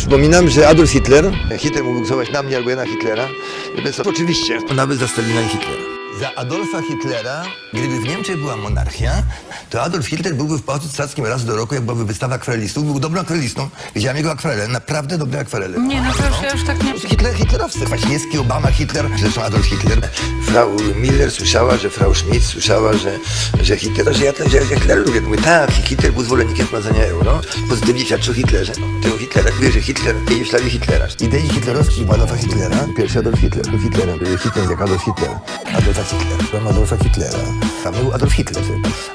Przypominam, że Adolf Hitler, Hitler mógł głosować na mnie albo ja na Hitlera, więc oczywiście nawet za Stalina i Hitlera. Za Adolfa Hitlera, gdyby w Niemczech była monarchia, to Adolf Hitler byłby w Pałacu Cesarskiego raz do roku, jak byłaby wystawa akwarelistów. Był dobrym akwarelistą. Widziałem jego akwarele, naprawdę dobre akwarele. Nie, no to już, ja już tak nie... Hitler, hitlerowcy. Kwaśniewski, Obama, Hitler, zresztą Adolf Hitler. Frau Miller słyszała, że Frau Schmidt słyszała, że, że Hitler, że ja, że ja Hitler lubię. Mówię, tak, Hitler był zwolennikiem wprowadzenia euro. Pozytywnie świadczy o Hitlerze. Tego Hitlera, mówię, że Hitler idzie w ślady Hitlera. Idei hitlerowskich Adolfa Hitlera. Pierwszy Adolf Hitler, był Hitlerem. Hitler jak Adolf Hitler. Adolfa Hitler. Byłem Adolfa Hitlera. Tam był Adolf Hitler,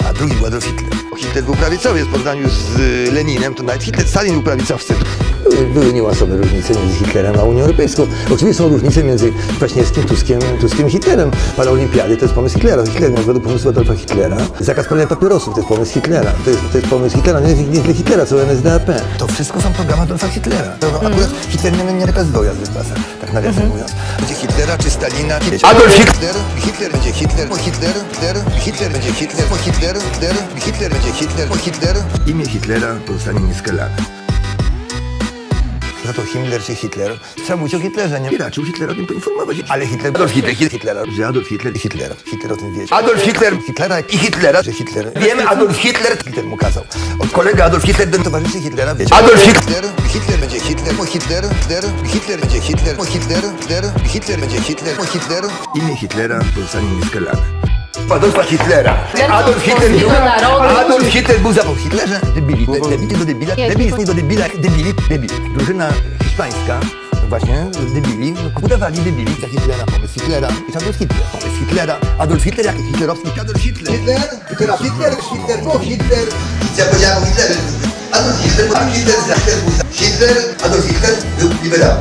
a drugi był Adolf Hitler. Hitler był prawicowiec w porównaniu z y, Leninem, to nawet Hitler, Stalin był prawicowcem. Były, były niełasowe różnice między Hitlerem a Unią Europejską. Oczywiście są różnice między Kwaśniewskim, Tuskiem, Tuskiem i Hitlerem. Paraolimpiady to jest pomysł Hitlera. Hitler miał według pomysłu Adolfa Hitlera. Zakaz palenia papierosów to jest pomysł Hitlera. To jest, to jest pomysł Hitlera, nie, nie Hitlera, co NSDAP. To wszystko są programy Adolfa Hitlera. To akurat Hitler nie, nie reprezentował jazdy w tak nawiasem mówiąc. Będzie Hitlera czy Stalina? Adolf Hitler! Hitler będzie Hitler, po Hitler, Hitler, Hitler będzie Hitler, po Hitler, Hitler, Hitler będzie Hitler, po Hitler. Imię Hitlera pozostanie nieskalane. Za to Himmler czy Hitler. Trzeba mówić o Hitlerze, nie? I raczył Hitlera o tym poinformować. Ale Hitler... Adolf Hitler, Hitler, Hitlera. Że Adolf Hitler i Hitler. Hitler o tym wiedział. Adolf Hitler. Hitlera i Hitlera. Że Hitler... Wiemy, Adolf Hitler. Hitler mu kazał. Od kolega Adolf Hitler do towarzyszy Hitlera wiecie. Adolf Hitler. Hitler będzie Hitler. Po Hitler. Hitler. Hitler będzie Hitler. Po Hitler. Hitler. Hitler będzie Hitler. Po Hitler. Imię Hitlera pozostanie nieskalane. Adolfa Hitlera. Adolf Hitler był... Adolf Hitler był za... Hitlerze debili. De- Debili do debila. Debil jest nie do debila. Debili. Debil. Drużyna hiszpańska właśnie debili, udawali debili za Hitlera, pomysł Hitlera i Adolf Hitler, pomysł Hitlera, Adolf Hitler jak hitlerowski Adolf Hitler. Hitler, i teraz Hitler, Hitler, bo Hitler. Ja powiedziałem o Hitlerze. Adolf Hitler, bo Hitler, za Hitler, Hitler, Adolf Hitler był liberałem.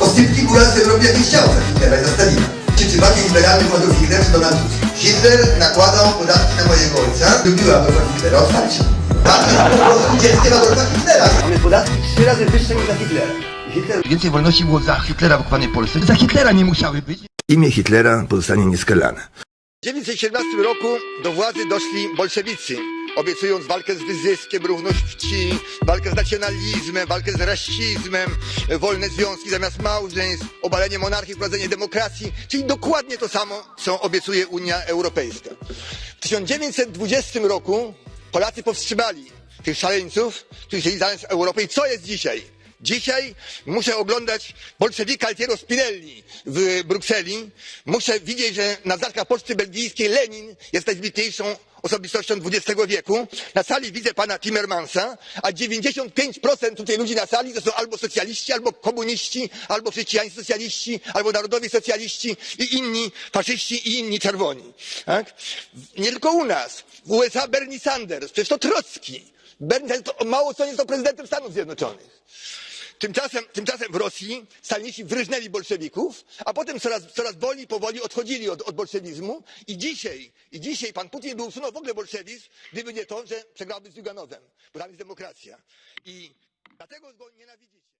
Ostrypki góralscy robił jak nie chciał za Hitlera i za Stalina. Czy czy bardziej liberalny Adolf Hitler czy Donald Tusk? Hitler nakładał podatki na mojego ojca, lubiła Adolfa Hitlera, otwarcie. Bardziej po prostu dzieckiem Adolfa Hitlera. Mamy podatki trzy razy wyższe niż za Hitlera. Hitler... Więcej wolności było za Hitlera w okupowanej Polsce. Za Hitlera nie musiały być. Imię Hitlera pozostanie nieskalane. W 1917 roku do władzy doszli bolszewicy, obiecując walkę z wyzyskiem, równość płci, walkę z nacjonalizmem, walkę z rasizmem, wolne związki zamiast małżeństw, obalenie monarchii, wprowadzenie demokracji, czyli dokładnie to samo, co obiecuje Unia Europejska. W 1920 roku Polacy powstrzymali tych szaleńców, którzy chcieli zająć Europę i co jest dzisiaj? Dzisiaj muszę oglądać bolszewika Altiero Spinelli w Brukseli. Muszę widzieć, że na znaczkach poczty belgijskiej Lenin jest najwybitniejszą osobistością XX wieku. Na sali widzę pana Timmermansa, a 95% tutaj ludzi na sali to są albo socjaliści, albo komuniści, albo chrześcijańscy socjaliści, albo narodowi socjaliści i inni faszyści i inni czerwoni. Tak? Nie tylko u nas. W USA Bernie Sanders, przecież to Trocki. Bernie Sanders mało co nie to prezydentem Stanów Zjednoczonych. Tymczasem, w Rosji staliniści wryżnęli bolszewików, a potem coraz, wolniej, powoli odchodzili od, bolszewizmu i dzisiaj, pan Putin by usunął w ogóle bolszewizm, gdyby nie to, że przegrałby z Juganowem, bo tam jest demokracja. I dlatego go nienawidzicie.